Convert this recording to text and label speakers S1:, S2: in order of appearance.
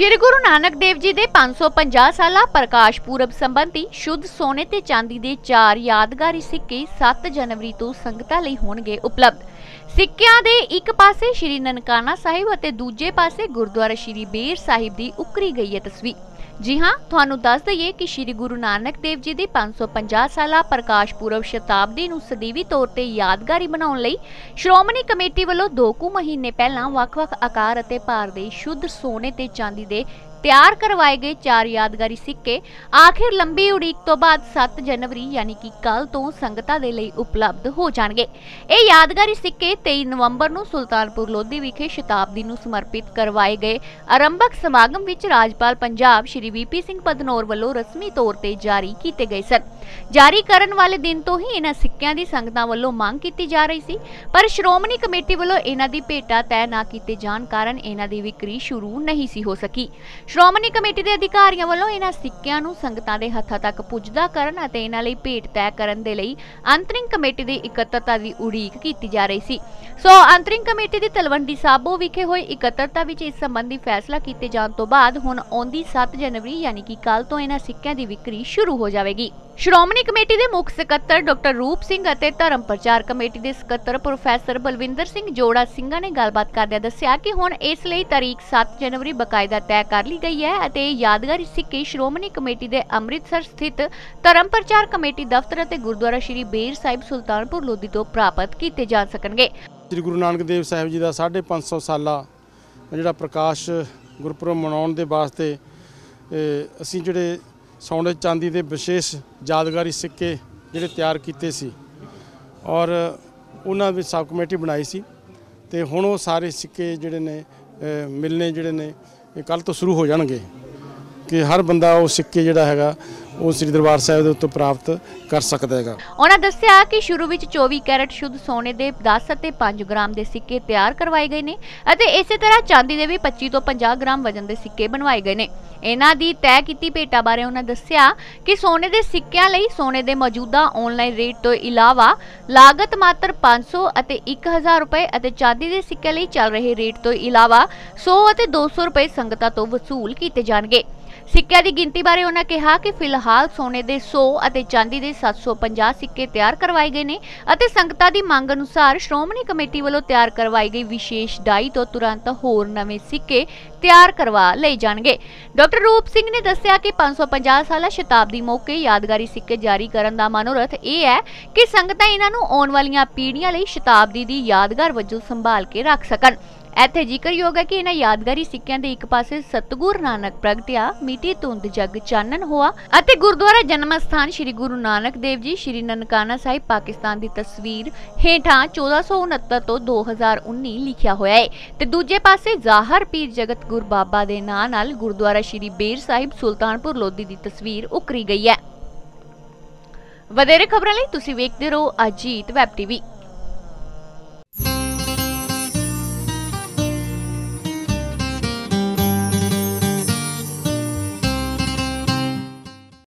S1: ਸ਼੍ਰੀ ਗੁਰੂ ਨਾਨਕ ਦੇਵ ਜੀ ਦੇ 550 ਸਾਲਾ ਪ੍ਰਕਾਸ਼ ਪੁਰਬ ਸੰਬੰਧੀ ਸ਼ੁੱਧ ਸੋਨੇ ਤੇ ਚਾਂਦੀ ਦੇ ਚਾਰ ਯਾਦਗਾਰੀ ਸਿੱਕੇ 7 ਜਨਵਰੀ ਤੋਂ ਸੰਗਤਾਂ ਲਈ ਹੋਣਗੇ ਉਪਲਬਧ। ਸਿੱਕਿਆਂ ਦੇ ਇੱਕ ਪਾਸੇ ਸ਼੍ਰੀ ਨਨਕਾਣਾ ਸਾਹਿਬ ਅਤੇ ਦੂਜੇ ਪਾਸੇ ਗੁਰਦੁਆਰਾ ਸ਼੍ਰੀ ਬੇਰ ਸਾਹਿਬ ਦੀ ਉਕਰੀ ਗਈ ਹੈ ਤਸਵੀਰ। ਜੀ ਹਾਂ, ਤੁਹਾਨੂੰ ਦੱਸ ਦਈਏ ਕਿ ਸ਼੍ਰੀ ਗੁਰੂ ਨਾਨਕ ਦੇਵ ਜੀ ਦੀ 550 ਸਾਲਾ ਪ੍ਰਕਾਸ਼ ਪੁਰਬ ਸ਼ਤਾਬਦੀ ਨੂੰ ਸਦੀਵੀ ਤੌਰ ਤੇ ਯਾਦਗਾਰੀ ਬਣਾਉਣ ਲਈ ਸ਼੍ਰੋਮਣੀ ਕਮੇਟੀ ਵੱਲੋਂ 2 ਕੁ ਮਹੀਨੇ ਪਹਿਲਾਂ ਵੱਖ-ਵੱਖ ਆਕਾਰ ਅਤੇ ਭਾਰ ਦੇ ਸ਼ੁੱਧ ਸੋਨੇ ਤੇ ਚਾਂਦੀ ਦੇ ਤਿਆਰ ਕਰਵਾਏ ਗਏ ਚਾਰ ਯਾਦਗਾਰੀ ਸਿੱਕੇ ਆਖਿਰ ਲੰਬੀ ਉਡੀਕ ਤੋਂ ਬਾਅਦ 7 ਜਨਵਰੀ, ਯਾਨੀ ਕਿ ਕੱਲ ਤੋਂ ਸੰਗਤਾਂ ਦੇ ਲਈ ਉਪਲਬਧ ਹੋ ਜਾਣਗੇ। ਇਹ ਯਾਦਗਾਰੀ ਸਿੱਕੇ 23 ਨਵੰਬਰ ਨੂੰ ਸੁਲਤਾਨਪੁਰ ਲੋਧੀ ਵਿਖੇ ਸ਼ਤਾਬਦੀ ਨੂੰ ਸਮਰਪਿਤ ਕਰਵਾਏ ਗਏ। ਆਰੰਭਕ ਸਮਾਗਮ ਵਿੱਚ ਰਾਜਪਾਲ ਪੰਜਾਬ ਸ਼੍ਰੀ ਵੀਪੀ ਸਿੰਘ ਬਦਨੌਰ ਵੱਲੋਂ ਰਸਮੀ ਤੌਰ ਤੇ ਜਾਰੀ ਕੀਤੇ ਗਏ ਸਨ। ਜਾਰੀ ਕਰਨ ਵਾਲੇ ਦਿਨ ਤੋਂ ਹੀ ਇਹਨਾਂ ਸਿੱਕਿਆਂ ਦੀ ਸੰਗਤਾਂ ਵੱਲੋਂ ਮੰਗ ਕੀਤੀ ਜਾ ਰਹੀ ਸੀ, ਪਰ ਸ਼੍ਰੋਮਣੀ ਕਮੇਟੀ ਵੱਲੋਂ ਇਹਨਾਂ ਦੀ ਭੇਟਾ ਤੈਅ ਨਾ ਕੀਤੇ ਜਾਣ ਕਾਰਨ ਇਹਨਾਂ ਦੀ ਵਿਕਰੀ ਸ਼ੁਰੂ ਨਹੀਂ ਸੀ ਹੋ ਸਕੀ। ਸ਼੍ਰੋਮਣੀ ਕਮੇਟੀ ਦੇ ਅਧਿਕਾਰੀਆਂ ਵੱਲੋਂ ਇਹਨਾਂ ਸਿੱਕਿਆਂ ਨੂੰ ਸੰਗਤਾਂ ਦੇ ਹੱਥਾਂ ਤੱਕ ਪੁੱਜਦਾ ਕਰਨ ਅਤੇ ਇਹਨਾਂ ਲਈ ਭੇਟ ਤੈਅ ਕਰਨ ਦੇ ਲਈ ਅੰਤਰਿੰਗ ਕਮੇਟੀ ਦੀ ਇਕੱਤਰਤਾ ਦੀ ਉਡੀਕ ਕੀਤੀ ਜਾ ਰਹੀ ਸੀ। ਸੋ ਅੰਤਰਿੰਗ ਕਮੇਟੀ ਦੀ ਤਲਵੰਡੀ ਸਾਬੋ ਵਿਖੇ ਹੋਈ ਇਕੱਤਰਤਾ ਵਿੱਚ ਇਸ ਸੰਬੰਧੀ ਫੈਸਲਾ ਕੀਤੇ ਜਾਣ ਤੋਂ ਬਾਅਦ ਹੁਣ ਆਉਂਦੀ 7 ਜਨਵਰੀ, ਯਾਨੀ ਕਿ ਕੱਲ ਤੋਂ ਇਹਨਾਂ ਸਿੱਕਿਆਂ ਦੀ ਵਿਕਰੀ ਸ਼ੁਰੂ ਹੋ ਜਾਵੇਗੀ। ਸ਼੍ਰੋਮਣੀ ਕਮੇਟੀ ਦੇ ਮੁੱਖ ਸਕੱਤਰ ਡਾਕਟਰ ਰੂਪ ਸਿੰਘ ਅਤੇ ਧਰਮ ਪ੍ਰਚਾਰ ਕਮੇਟੀ ਦੇ ਸਕੱਤਰ ਪ੍ਰੋਫੈਸਰ ਬਲਵਿੰਦਰ ਸਿੰਘ ਜੋੜਾ ਸਿੰਘਾਂ ਨੇ ਗੱਲਬਾਤ ਕਰਦਿਆਂ ਦੱਸਿਆ ਕਿ ਹੁਣ ਇਸ ਲਈ ਤਾਰੀਖ 7 ਜਨਵਰੀ ਬਕਾਇਦਾ ਤੈਅ ਕਰ ਲਈ ਗਈ ਹੈ ਅਤੇ ਯਾਦਗਾਰੀ ਸਿੱਕੇ ਸ਼੍ਰੋਮਣੀ ਕਮੇਟੀ ਦੇ ਅੰਮ੍ਰਿਤਸਰ ਸਥਿਤ ਧਰਮ ਪ੍ਰਚਾਰ ਕਮੇਟੀ ਦਫ਼ਤਰ ਅਤੇ ਗੁਰਦੁਆਰਾ ਸ਼੍ਰੀ ਬੇਰ ਸਾਹਿਬ ਸੁਲਤਾਨਪੁਰ ਲੋਧੀ ਤੋਂ ਪ੍ਰਾਪਤ ਕੀਤੇ ਜਾ ਸਕਣਗੇ।
S2: ਸ੍ਰੀ ਗੁਰੂ ਨਾਨਕ ਦੇਵ ਸਾਹਿਬ ਜੀ ਦਾ 550 ਸਾਲਾ ਜਿਹੜਾ ਪ੍ਰਕਾਸ਼ ਗੁਰਪੁਰਬ ਮਨਾਉਣ ਦੇ ਵਾਸਤੇ ਅਸੀਂ ਜਿਹੜੇ ਸੋਨੇ ਚਾਂਦੀ ਦੇ ਵਿਸ਼ੇਸ਼ ਯਾਦਗਾਰੀ ਸਿੱਕੇ ਜਿਹੜੇ ਤਿਆਰ ਕੀਤੇ ਸੀ ਔਰ ਉਹਨਾਂ ਵਿੱਚ ਸਬ ਕਮੇਟੀ ਬਣਾਈ ਸੀ ਤੇ ਹੁਣ ਉਹ ਸਾਰੇ ਸਿੱਕੇ ਜਿਹੜੇ ਨੇ ਅ, ਮਿਲਨੇ ਜਿਹੜੇ ਨੇ ਇਹ ਕੱਲ ਤੋਂ ਸ਼ੁਰੂ ਹੋ ਜਾਣਗੇ। ਕਿ ਹਰ ਬੰਦਾ ਉਹ ਸਿੱਕੇ ਜਿਹੜਾ ਹੈਗਾ, ਉਹ ਸ੍ਰੀ ਦਰਬਾਰ ਸਾਹਿਬ ਦੇ ਉੱਤੋਂ ਪ੍ਰਾਪਤ ਕਰ ਸਕਦਾ ਹੈਗਾ।
S1: ਉਹਨਾਂ ਦੱਸਿਆ ਕਿ ਸ਼ੁਰੂ ਵਿੱਚ 24 ਕੈਰਟ ਸ਼ੁੱਧ ਸੋਨੇ ਦੇ 10 ਅਤੇ 5 ਗ੍ਰਾਮ ਦੇ ਸਿੱਕੇ ਤਿਆਰ ਕਰਵਾਏ ਗਏ ਨੇ ਅਤੇ ਇਸੇ ਤਰ੍ਹਾਂ ਚਾਂਦੀ ਦੇ ਵੀ 25 ਤੋਂ 50 ਗ੍ਰਾਮ ਵਜਨ ਦੇ ਸਿੱਕੇ ਬਣਵਾਏ ਗਏ ਨੇ। ਇਹਨਾਂ ਦੀ ਤੈਅ ਕੀਤੀ ਭੇਟਾ ਬਾਰੇ ਉਹਨਾਂ ਦੱਸਿਆ ਕਿ ਸੋਨੇ ਦੇ ਸਿੱਕਿਆਂ ਲਈ ਸੋਨੇ ਦੇ ਮੌਜੂਦਾ ਆਨਲਾਈਨ ਰੇਟ ਤੋਂ ਇਲਾਵਾ ਲਾਗਤ ਮਾਤਰ 500 ਅਤੇ 1000 ਰੁਪਏ ਅਤੇ ਚਾਂਦੀ ਦੇ ਸਿੱਕਿਆਂ ਲਈ ਚੱਲ ਰਹੇ ਰੇਟ ਤੋਂ ਇਲਾਵਾ 100 ਅਤੇ 200 ਰੁਪਏ ਸੰਗਤਾਂ ਤੋਂ ਵਸੂਲ ਕੀਤੇ ਜਾਣਗੇ। ਸਿੱਕਿਆਂ ਦੀ ਗਿਣਤੀ ਬਾਰੇ ਉਹਨਾਂ ਕਿਹਾ ਕਿ ਫਿਲਹਾਲ ਸੋਨੇ ਦੇ 100 ਅਤੇ ਚਾਂਦੀ ਦੇ 750 ਸਿੱਕੇ ਤਿਆਰ ਕਰਵਾਏ ਗਏ ਨੇ ਅਤੇ ਸੰਗਤਾਂ ਦੀ ਮੰਗ ਅਨੁਸਾਰ ਸ਼੍ਰੋਮਣੀ ਕਮੇਟੀ ਵੱਲੋਂ ਤਿਆਰ ਕਰਵਾਈ ਗਈ ਵਿਸ਼ੇਸ਼ ਡਾਈ ਤੋਂ ਤੁਰੰਤ ਹੋਰ ਨਵੇਂ ਸਿੱਕੇ ਤਿਆਰ ਕਰਵਾ ਲਏ ਜਾਣਗੇ। ਡਾਕਟਰ ਰੂਪ ਸਿੰਘ ਨੇ ਦੱਸਿਆ ਕਿ 550 ਸਾਲਾ ਸ਼ਤਾਬਦੀ ਮੌਕੇ ਯਾਦਗਾਰੀ ਸਿੱਕੇ ਜਾਰੀ ਕਰਨ ਦਾ ਮਨੋਰਥ ਇਹ ਹੈ ਕਿ ਸੰਗਤਾਂ ਇਹਨਾਂ ਨੂੰ ਆਉਣ ਵਾਲੀਆਂ ਪੀੜ੍ਹੀਆਂ ਲਈ ਸ਼ਤਾਬਦੀ ਦੀ ਯਾਦਗਾਰ ਵਜੋਂ ਸੰਭਾਲ ਕੇ ਰੱਖ ਸਕਣ। ਇੱਥੇ ਜ਼ਿਕਰਯੋਗ ਹੈ ਕਿ ਇਹਨਾਂ ਯਾਦਗਾਰੀ ਸਿੱਕਿਆਂ ਦੇ ਇੱਕ ਪਾਸੇ ਸਤਗੁਰ ਨਾਨਕ ਪ੍ਰਗਟਿਆ, ਮਿੱਟੀ ਧੁੰਦ ਜਗ ਚਾਨਣ ਹੋਆ ਅਤੇ ਗੁਰਦੁਆਰਾ ਜਨਮ ਸਥਾਨ ਸ੍ਰੀ ਗੁਰੂ ਨਾਨਕ ਦੇਵ ਜੀ, ਸ੍ਰੀ ਨਨਕਾਣਾ ਸਾਹਿਬ, ਪਾਕਿਸਤਾਨ ਦੀ ਤਸਵੀਰ ਹੇਠਾਂ 1469 ਤੋਂ 2019 ਲਿਖਿਆ ਹੋਇਆ ਹੈ। ਤੇ ਦੂਜੇ ਪਾਸੇ ਜ਼ਾਹਰ ਪੀਰ ਜਗਤ ਗੁਰ ਬਾਬਾ ਦੇ ਨਾਂ ਨਾਲ ਗੁਰਦੁਆਰਾ ਸ੍ਰੀ ਬੇਰ ਸਾਹਿਬ, ਸੁਲਤਾਨਪੁਰ ਲੋਧੀ ਦੀ ਤਸਵੀਰ ਉਕਰੀ ਗਈ ਹੈ। ਵਧੇਰੇ ਖਬਰਾਂ ਲਈ ਤੁਸੀਂ ਵੇਖਦੇ ਰਹੋ ਅਜੀਤ ਵੈਬ ਟੀਵੀ।